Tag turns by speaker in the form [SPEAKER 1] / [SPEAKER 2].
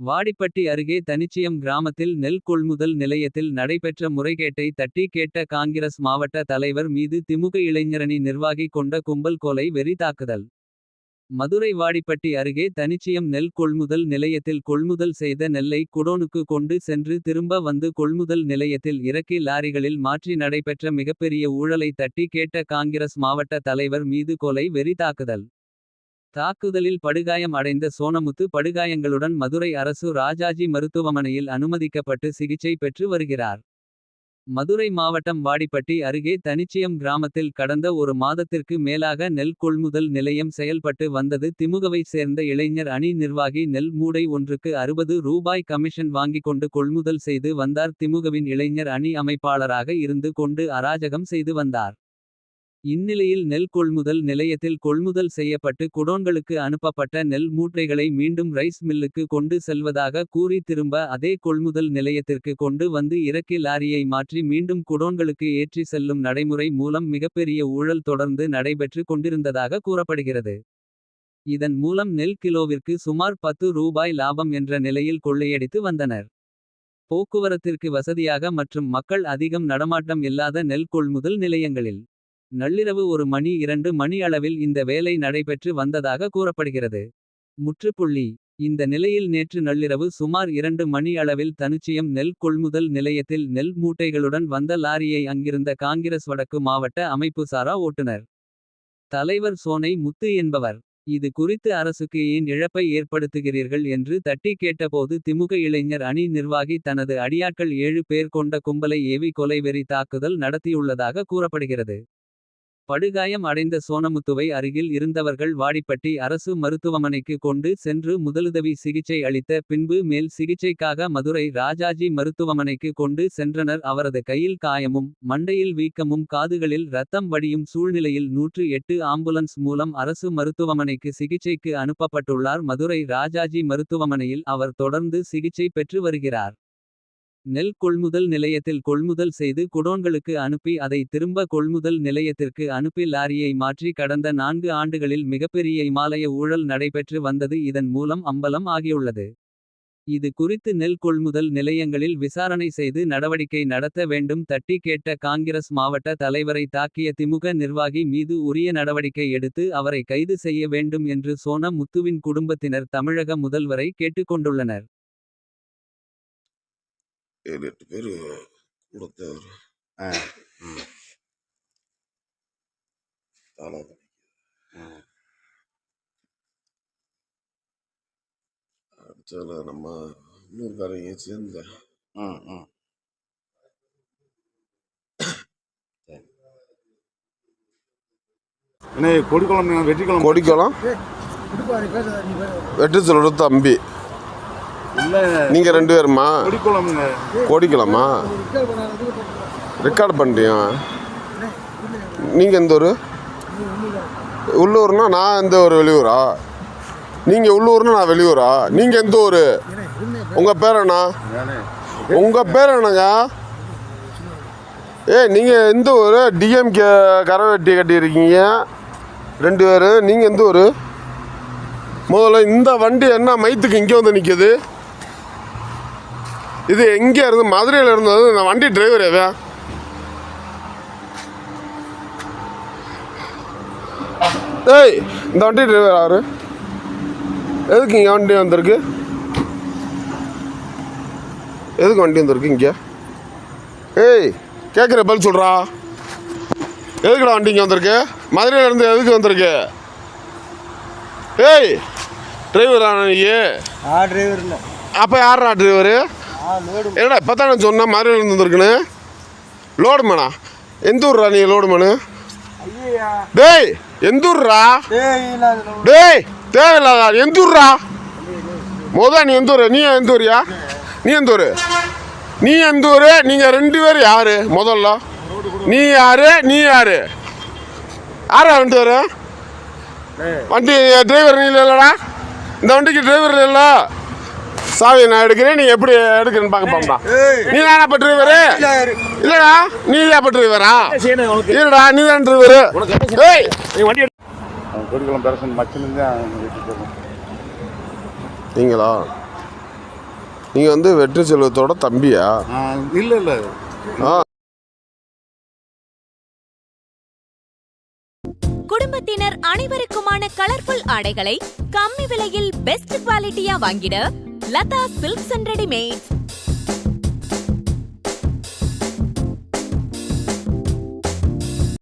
[SPEAKER 1] வாடிப்பட்டி அருகே தனிச்சியம் கிராமத்தில் நெல் கொள்முதல் நிலையத்தில் நடைபெற்ற முறைகேட்டை தட்டி கேட்ட காங்கிரஸ் மாவட்ட தலைவர் மீது திமுக இளைஞரணி நிர்வாகி கொண்ட கும்பல் கொலை வெறி தாக்குதல். மதுரை வாடிப்பட்டி அருகே தனிச்சியம் நெல் கொள்முதல் நிலையத்தில் கொள்முதல் செய்த நெல்லை குடோனுக்கு கொண்டு சென்று திரும்ப வந்து கொள்முதல் நிலையத்தில் இறக்கி லாரிகளில் மாற்றி நடைபெற்ற மிகப்பெரிய ஊழலை தட்டி கேட்ட காங்கிரஸ் மாவட்ட தலைவர் மீது கொலை வெறி தாக்குதல். தாக்குதலில் படுகாயம் அடைந்த சோனமுத்து படுகாயங்களுடன் மதுரை அரசு ராஜாஜி மருத்துவமனையில் அனுமதிக்கப்பட்டு சிகிச்சை பெற்று வருகிறார். மதுரை மாவட்டம் வாடிப்பட்டி அருகே தனிச்சியம் கிராமத்தில் கடந்த ஒரு மாதத்திற்கு மேலாக நெல் கொள்முதல் நிலையம் செயல்பட்டு வந்தது திமுகவை சேர்ந்த இளைஞர் அணி நிர்வாகி நெல் மூடை ஒன்றுக்கு அறுபது ரூபாய் கமிஷன் வாங்கிக் கொண்டு கொள்முதல் செய்து வந்தார் திமுகவின் இளைஞர் அணி அமைப்பாளராக இருந்து கொண்டு அராஜகம் செய்து வந்தார். இந்நிலையில் நெல் கொள்முதல் நிலையத்தில் கொள்முதல் செய்யப்பட்டு குடோன்களுக்கு அனுப்பப்பட்ட நெல் மூட்டைகளை மீண்டும் ரைஸ் மில்லுக்கு கொண்டு செல்வதாக கூறி திரும்ப அதே கொள்முதல் நிலையத்திற்கு கொண்டு வந்து இறக்கி லாரியை மாற்றி மீண்டும் குடோன்களுக்கு ஏற்றி செல்லும் நடைமுறை மூலம் மிகப்பெரிய ஊழல் தொடர்ந்து நடைபெற்று கொண்டிருந்ததாக கூறப்படுகிறது. இதன் மூலம் நெல் கிலோவிற்கு சுமார் பத்து ரூபாய் லாபம் என்ற நிலையில் கொள்ளையடித்து வந்தனர். போக்குவரத்திற்கு வசதியாக மற்றும் மக்கள் அதிகம் நடமாட்டம் இல்லாத நெல் கொள்முதல் நிலையங்களில். நள்ளிரவு ஒரு மணி இரண்டு மணி அளவில் இந்த வேலை நடைபெற்று வந்ததாக கூறப்படுகிறது. முற்றுப்புள்ளி இந்த நிலையில் நேற்று நள்ளிரவு சுமார் இரண்டு மணி அளவில் தனிச்சியம் நெல் கொள்முதல் நிலையத்தில் நெல் மூட்டைகளுடன் வந்த லாரியை அங்கிருந்த காங்கிரஸ் வடக்கு மாவட்ட அமைப்பு சாரா ஓட்டுநர். தலைவர் சோனை முத்து என்பவர். இது குறித்து அரசுக்கு ஏன் இழப்பை ஏற்படுத்துகிறீர்கள் என்று தட்டி கேட்டபோது திமுக இளைஞர் அணி நிர்வாகி தனது அடியாட்கள் ஏழு பேர் கொண்ட கும்பலை ஏவி கொலைவெறி தாக்குதல் நடத்தியுள்ளதாக கூறப்படுகிறது. படுகாயம் அடைந்த சோனமுத்துவை அருகில் இருந்தவர்கள் வாடிப்பட்டி அரசு மருத்துவமனைக்கு கொண்டு சென்று முதலுதவி சிகிச்சை அளித்த பின்பு மேல் சிகிச்சைக்காக மதுரை ராஜாஜி மருத்துவமனைக்கு கொண்டு சென்றனர் அவரது கையில் காயமும் மண்டையில் வீக்கமும் காதுகளில் ரத்தம் வடியும் சூழ்நிலையில் நூற்று எட்டு ஆம்புலன்ஸ் மூலம் அரசு மருத்துவமனைக்கு சிகிச்சைக்கு அனுப்பப்பட்டுள்ளார் மதுரை ராஜாஜி மருத்துவமனையில் அவர் தொடர்ந்து சிகிச்சை பெற்று வருகிறார். நெல் கொள்முதல் நிலையத்தில் கொள்முதல் செய்து குடோன்களுக்கு அனுப்பி அதை திரும்ப கொள்முதல் நிலையத்திற்கு அனுப்பி லாரியை மாற்றி கடந்த நான்கு ஆண்டுகளில் மிகப்பெரிய இமாலய ஊழல் நடைபெற்று வந்தது இதன் மூலம் அம்பலம் ஆகியுள்ளது. இது குறித்து நெல் கொள்முதல் நிலையங்களில் விசாரணை செய்து நடவடிக்கை நடத்த வேண்டும் தட்டி கேட்ட காங்கிரஸ் மாவட்ட தலைவரை தாக்கிய திமுக நிர்வாகி மீது உரிய நடவடிக்கை எடுத்து அவரை கைது செய்ய வேண்டும் என்று சோன முத்துவின் குடும்பத்தினர் தமிழக முதல்வரை கேட்டுக்கொண்டுள்ளனர்.
[SPEAKER 2] ஏழு எட்டு பேர் கூட தேவர்
[SPEAKER 3] ஆ.
[SPEAKER 2] அடுத்ததுல நம்ம இன்னொருக்காரங்க சேர்ந்து
[SPEAKER 3] ம் ம்
[SPEAKER 4] அண்ணே கொடிக்குளம் வெற்றிக்குளம்
[SPEAKER 2] கொடிக்குளம் வெற்றி சொல்ற தம்பி.
[SPEAKER 4] இல்லை.
[SPEAKER 2] நீங்க ரெண்டு பேருமா? கொடிக்கலாமா ரெக்கார்ட் பண்ணிட்டியா? நீங்க எந்த ஊர்? உள்ளூர்னா நான் எந்த ஒரு வெளியூரா? நீங்க உள்ளூர்னா நான் வெளியூரா? நீங்க எந்த ஊர்? உங்க பேர் என்ன? உங்க பேர் என்னங்க? ஏ நீங்க எந்த ஊர்? டிஎம்கே கரை வெட்டி கட்டியிருக்கீங்க. ரெண்டு பேர். நீங்க எந்த ஊர்? முதல்ல இந்த வண்டி என்ன? மைத்துக்கு இங்கே வந்து நிற்கிது இது எங்கே இருந்து? மதுரையில் இருந்தது இந்த வண்டி டிரைவர் எவன் ஏய் இந்த வண்டி டிரைவர் யாரு? எதுக்கு இங்கே வண்டி வந்திருக்கு? எதுக்கு வண்டி வந்திருக்கு இங்கே? ஏய் கேட்குற பதில் சொல்கிறா எதுக்குடா வண்டி இங்கே வந்திருக்கு? மதுரையில் இருந்து எதுக்கு வந்திருக்கு? ஏய் டிரைவரா நீ?
[SPEAKER 5] ஆ டிரைவர் இல்லை.
[SPEAKER 2] அப்போ யாரா டிரைவரு என்னடா இப்போ தானே சொன்னேன் இருந்து வந்திருக்குன்னு லோடு மேனா எந்த ஊர்ரா நீ லோடு மேனு
[SPEAKER 5] ஐயா
[SPEAKER 2] டேய் எந்த ஊர்ரா?
[SPEAKER 5] டேய்
[SPEAKER 2] தேவையில்லாதா? எந்த ஊர்ரா? மொதல் நீ எந்த ஊர்? நீ எந்த ஊரியா? நீ எந்த ஊர்? நீ எந்த ஊர்? நீங்கள் ரெண்டு பேர் யாரு? முதல்ல. நீ யாரு? நீ யாரு? யாரா ரெண்டு பேர்? வண்டி டிரைவர் நீ இல்லைடா இந்த வண்டிக்கு டிரைவர் இல்லை. சாவி நான் எடுக்கிறேன் நீ எப்படி எடுக்கிறேன்னு பார்க்க போம்டா நீ தானே இப்போ டிரைவரு இல்லடா நீ தான் இப்போ டிரைவரா இல்லடா நீ தான் டிரைவரு ஏய்
[SPEAKER 4] கொடிக்குளம் பெரசன் தான் போகணும்
[SPEAKER 2] நீங்களா? நீங்கள் வந்து வெற்றி செல்வத்தோட தம்பியா?
[SPEAKER 4] இல்ல இல்ல.
[SPEAKER 2] ஆ.
[SPEAKER 6] குடும்பத்தினர் அனைவருக்குமான கலர்ஃபுல் ஆடைகளை கம்மி விலையில் பெஸ்ட் குவாலிட்டியா வாங்கிட లతా సిల్క్స్ అండ్ రెడీమేడ్స్.